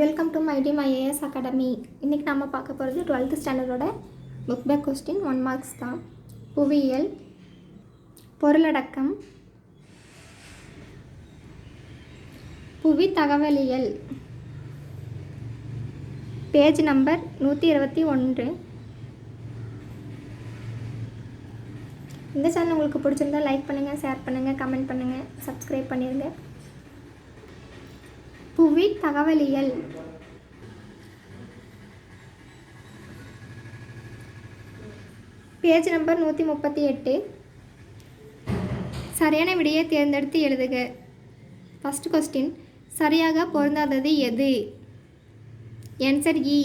Welcome to my T my AS academy இன்றைக்கி நம்ம பார்க்க போகிறது twelfth ஸ்டாண்டர்டோட book back question one marks தான். புவியியல் பொருளடக்கம் புவி தகவலியல் பேஜ் நம்பர் நூற்றி இருபத்தி ஒன்று. இந்த சேனல் உங்களுக்கு பிடிச்சிருந்தா லைக் பண்ணுங்கள் ஷேர் பண்ணுங்கள் கமெண்ட் பண்ணுங்கள் சப்ஸ்கிரைப் பண்ணிடுங்க புவி தகவலியல். பேஜ் நம்பர் நூற்றி முப்பத்தி எட்டு சரியான விடையை தேர்ந்தெடுத்து எழுதுக. ஃபஸ்ட் கொஸ்டின் சரியாக பொருந்தாதது எது? ஆன்சர் இ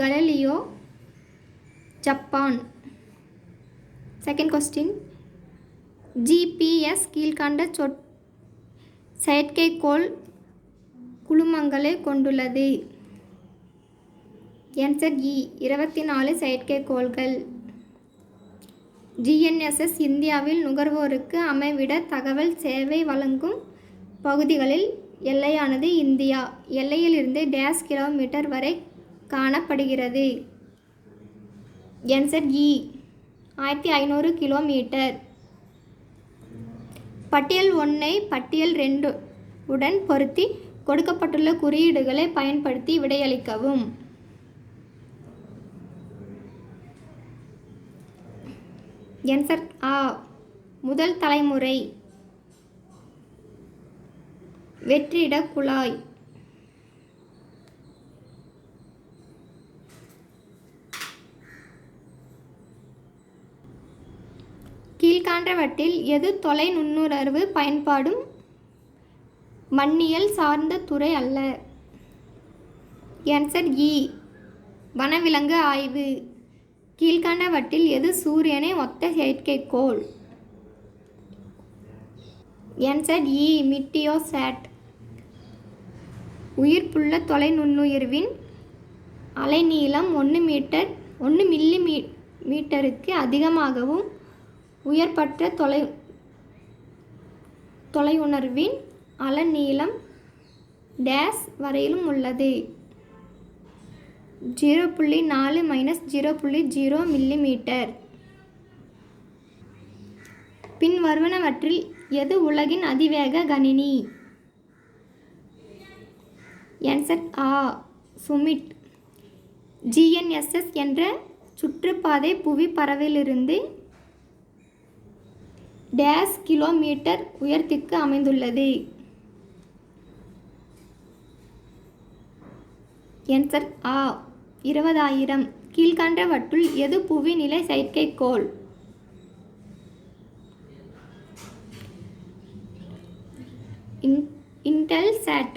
Galileo Japan second question GPS கீழ்கண்ட சொற் செயற்கைக்கோள் குழுமங்களை கொண்டுள்ளது. ஆன்சர் இ இருபத்தி நாலு செயற்கைக்கோள்கள் ஜிஎன்எஸ்எஸ் இந்தியாவில் நுகர்வோருக்கு அமைவிட தகவல் சேவை வழங்கும் பகுதிகளில் எல்லையானது இந்தியா. எல்லையிலிருந்து டேஸ் கிலோமீட்டர் வரை காணப்படுகிறது. ஆன்சர் இ ஆயிரத்தி ஐநூறு கிலோமீட்டர். பட்டியல் ஒன்றை பட்டியல் ரெண்டு உடன் பொருத்தி கொடுக்கப்பட்டுள்ள குறியீடுகளை பயன்படுத்தி விடையளிக்கவும். என்சர் ஆ முதல் தலைமுறை. வெற்றிட குழாய். கீழ்காண்டவற்றில் எது தொலை நுண்ணுணர்வு பயன்பாடும் மண்ணியல் சார்ந்த துறை அல்ல. ஆன்சர் இ e. வனவிலங்கு ஆய்வு. கீழ்காண்டவற்றில் எது சூரியனை ஒத்த செயற்கைக்கோள்? ஆன்சர் இ மிட்டியோசேட் உயிர்ப்புள்ள தொலை நுண்ணுயிர்வின் அலைநீளம் ஒன்று மீட்டர் ஒன்று மில்லி மீ மீட்டருக்கு அதிகமாகவும் உயர்பற்ற தொலை தொலையுணர்வின் அலநீளம் டேஸ் வரையிலும் உள்ளது. ஜீரோ புள்ளி நாலு மைனஸ் ஜீரோ புள்ளி ஜீரோ மில்லிமீட்டர். பின் வருவனவற்றில் எது உலகின் அதிவேக கணினி? என்செட் ஆ சுமிட் ஜிஎன்எஸ்எஸ் என்ற சுற்றுப்பாதை புவி பரவிலிருந்து டேஸ் கிலோமீட்டர் உயர்த்திக்கு அமைந்துள்ளது. என்சர் ஆ இருபதாயிரம். கீழ்கண்டவற்றுள் எது புவி நிலை செயற்கைக்கோள்? இன் இன்டெல்சேட்.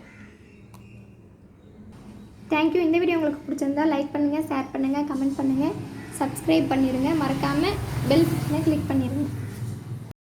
தேங்க்யூ இந்த வீடியோ உங்களுக்கு பிடிச்சிருந்தா லைக் பண்ணுங்கள் ஷேர் பண்ணுங்கள் கமெண்ட் பண்ணுங்கள் சப்ஸ்கிரைப் பண்ணிடுங்க மறக்காமல் பெல் பட்டனை கிளிக் பண்ணிடுங்க